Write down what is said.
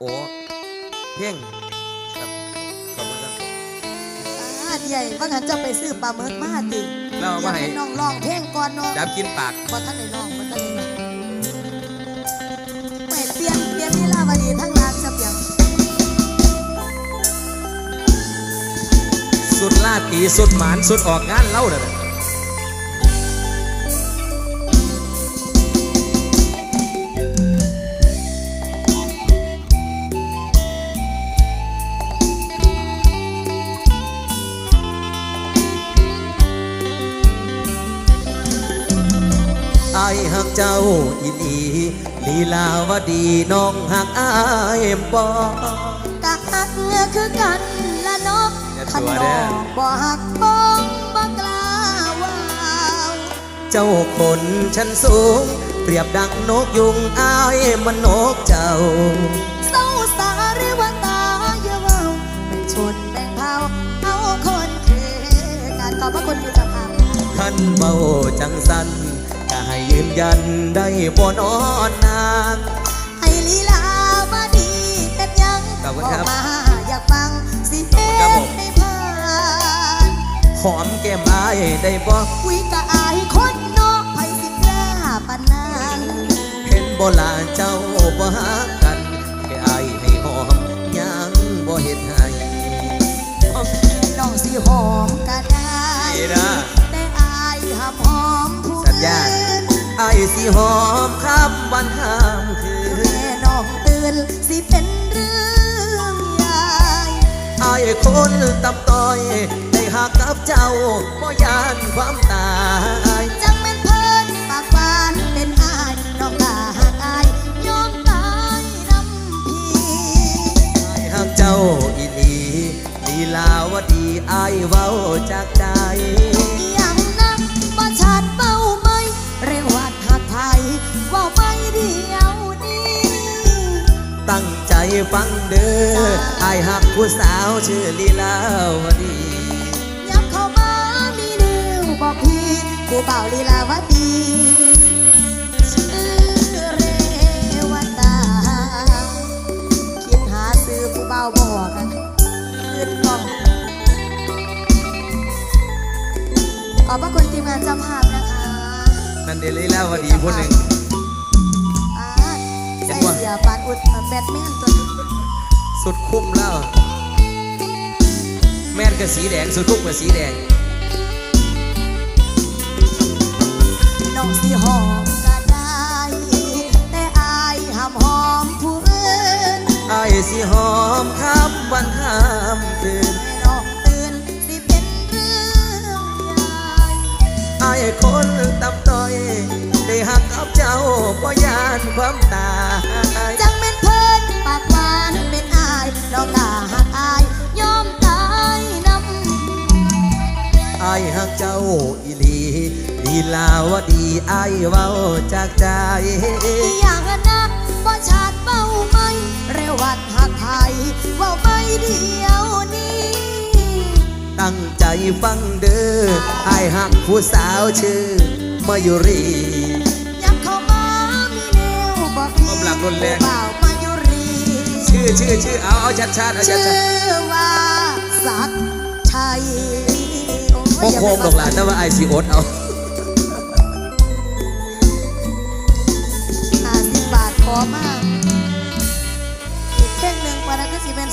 โอ้เพ่งครับขอบคุณครับอาใหญ่ว่างั้นจะไปซื้อปลาเมิกมาติแล้วเอาอยามาให้ให้น้องร้องเพลงก่อนเนาะดับกินปากบ่ท่านได้ร้องบ่ท่านได้ร้องไม่เปลี่ยนเปลี่ยนลีลาวดีทั้งลานจะเปลี่ยนสุดลาตีสุดหมานสุดออกงานเล่าเด้อายหักเจ้าอีหลีลีลาวดีน้องหักอายบ่กะหักเงือคือกันละเนาะอย่าขันตัวน้เด้อองบ่หักบ้องบ่กล้าว่าวเจ้าคนชั้นสูง เปรียบดังนกยุงอายมันนกเจ้าเศร้าสาเรวตาอย่าเว้าเป็นชนแบ่งเผ่าเอาคนเทการขอบพระคุณที่เจะพาท่านเบาจังสัน ก็ให้ยืนยันได้บ่นอนนานให้ลีลามาดีเป็นยังขอบคุณบอครักบมาอยากฟังสิเอ็ครับผมให้ผ่านหอมแก้มอายได้บ่วิกะอายคนนอกไผสิกล้าปานนั้นเห็นบ่ลาเจ้าบ่หากันแค่อายให้หอมยังบ่เฮ็ดให้น้องสิหอมก็ได้ นี่นะ แต่อายห้ามหอมผู้สัญญาอื่ นอายสิหอมข้ามวันห้ามคืนแม่น้องตื่นสิเป็นเรื่องใหญ่อายคนตับต้อยได้หักกับเจ้าบ่ยานความตายจังแม่นเพิ่นปากหวานเป็นอายน้องกาหักอายยอมตายน้ำพี่อายหักเจ้าอีหลีลีลาวดีอายเว้าจากใจ ฟังเด้ออายหักผู้สาวชื่อลีลาวดียับเข้ามามีนิ้วบอกพี่ผู้เป่าลีลาวดีชื่อเรวตาคิดหาซื้อผู้เบาบอกกันขึ้นกล้องขอบพระคุณทีมงานเจ้าภาพนะคะ นั่นเดลีลาวดีผู้หนึ่ง ปานอุดแบทแมนตัวนี้สุดคุ้มแล้ว แม่นก็สีแดง สุดคุ้มก็สีแดงน้องสีหอมก็ได้ แต่อายห้ามหอมผู้อื่นอายสิหอมข้ามวันห้ามคืนให้น้องตื่นสิเป็นเรื่องใหญ่อายคนตับต้อย ได้หักกับเจ้าบ่ยานความตาายหักเจ้าอีหลีลีลาวดีอายเว้าจากใจำอย่างนะบ่ชาดเบ้าไหมเรวัดหักไทยเว่าไม่เดียวนี้ ตั้งใจฟังเด้ออายหักผู้สาวชื่อมายุรียับเข้ามามีแนวบอกพี่ความหลักรุนแรงผู้บ่าวมายุรีชื่อชื่อชื่อเอาเอาชัดชัดๆเอาชัชื่ดอชัดว่าสักชัย โค้โค้งดอกหลานแต่ว่าไอซีโอดเอาห้าสิบบาทพอมากอีกเพลงหนึ่งวันนั้นก็สิเป็นส